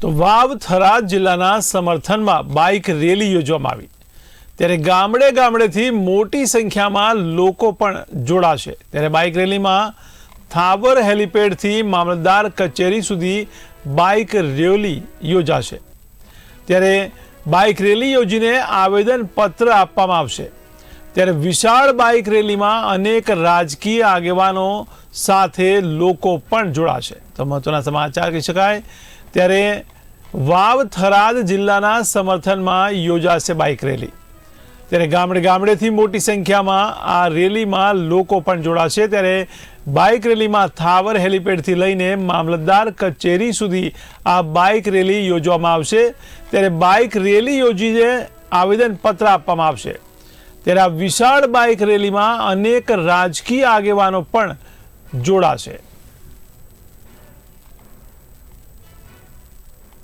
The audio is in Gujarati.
તો વાવ થરાદ જિલ્લાના સમર્થનમાં બાઇક રેલી યોજવામાં આવી. ત્યારે ગામડે ગામડેથી મોટી સંખ્યામાં લોકો પણ જોડાશે. ત્યારે બાઇક રેલીમાં થાવર હેલિપેડથી મામલતદાર કચેરી સુધી બાઇક રેલી યોજાશે. ત્યારે બાઇક રેલી યોજીને આવેદનપત્ર આપવામાં આવશે. ત્યારે વિશાળ બાઇક રેલીમાં અનેક રાજકીય આગેવાનો સાથે લોકો પણ જોડાશે. તો મહત્વના સમાચાર કહી શકાય. ત્યારે વાવ થરાદ જિલ્લાના સમર્થનમાં યોજાશે બાઇક રેલી. ત્યારે ગામડે ગામડેથી મોટી સંખ્યામાં આ રેલીમાં લોકો પણ જોડાશે. ત્યારે બાઇક રેલીમાં થાવર હેલિપેડથી લઈને મામલતદાર કચેરી સુધી આ બાઇક રેલી યોજવામાં આવશે. ત્યારે બાઇક રેલી યોજીને આવેદનપત્ર આપવામાં આવશે. ત્યારે આ વિશાળ બાઇક રેલીમાં અનેક રાજકીય આગેવાનો પણ જોડાશે.